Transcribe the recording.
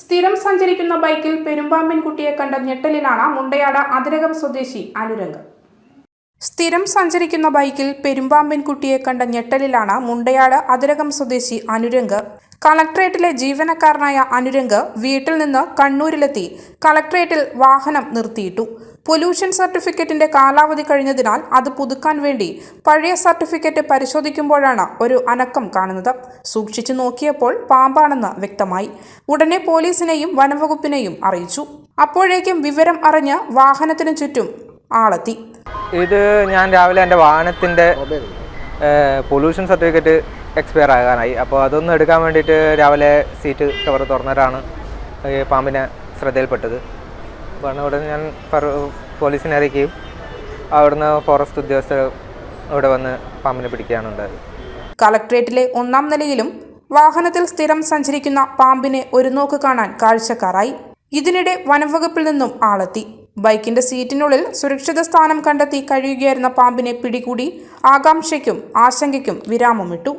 സ്ഥിരം സഞ്ചരിക്കുന്ന ബൈക്കിൽ പെരുമ്പാമ്പിൻ കുട്ടിയെ കണ്ട ഞെട്ടലിലാണ് മുണ്ടയാട് അതിരകം സ്വദേശി അനുരംഗ് സ്ഥിരം സഞ്ചരിക്കുന്ന ബൈക്കിൽ പെരുമ്പാമ്പിൻ കുട്ടിയെ കണ്ട ഞെട്ടലിലാണ് മുണ്ടയാട് അതിരകം സ്വദേശി അനുരംഗ്. കളക്ട്രേറ്റിലെ ജീവനക്കാരനായ അനുരംഗ് വീട്ടിൽ നിന്ന് കണ്ണൂരിലെത്തി കളക്ട്രേറ്റിൽ വാഹനം നിർത്തിയിട്ടു. പൊല്യൂഷൻ സർട്ടിഫിക്കറ്റിന്റെ കാലാവധി കഴിഞ്ഞതിനാൽ അത് പുതുക്കാൻ വേണ്ടി പഴയ സർട്ടിഫിക്കറ്റ് പരിശോധിക്കുമ്പോഴാണ് ഒരു അനക്കം കാണുന്നത്. സൂക്ഷിച്ചു നോക്കിയപ്പോൾ പാമ്പാണെന്ന് വ്യക്തമായി. ഉടനെ പോലീസിനെയും വനംവകുപ്പിനെയും അറിയിച്ചു. അപ്പോഴേക്കും വിവരം അറിഞ്ഞ് വാഹനത്തിനു ചുറ്റും ആളെത്തി. ഇത് ഞാൻ രാവിലെ എന്റെ വാഹനത്തിന്റെ പൊല്യൂഷൻ സർട്ടിഫിക്കറ്റ് എക്സ്പയർ ആകാനായി. അപ്പോൾ അതൊന്ന് എടുക്കാൻ വേണ്ടിയിട്ട് രാവിലെ സീറ്റ് കവർ തുറന്നിട്ടാണ് പാമ്പിനെ ശ്രദ്ധയിൽപ്പെട്ടത്. പറഞ്ഞ ഉടനെ ഞാൻ പോലീസിനെ അറിയിക്കുകയും അവിടുന്ന് ഫോറസ്റ്റ് ഉദ്യോഗസ്ഥർ ഇവിടെ വന്ന് പാമ്പിനെ പിടിക്കുകയാണ് ഉണ്ടായത്. കളക്ട്രേറ്റിലെ ഒന്നാം നിലയിലും വാഹനത്തിൽ സ്ഥിരം സഞ്ചരിക്കുന്ന പാമ്പിനെ ഒരു നോക്ക് കാണാൻ കാഴ്ചക്കാരായി. ഇതിനിടെ വനംവകുപ്പിൽ നിന്നും ആളെത്തി. ബൈക്കിന്റെ സീറ്റിനുള്ളിൽ സുരക്ഷിത സ്ഥാനം കണ്ടെത്തി കഴിയുകയായിരുന്ന പാമ്പിനെ പിടികൂടി ആകാംക്ഷയ്ക്കും ആശങ്കയ്ക്കും വിരാമമിട്ടു.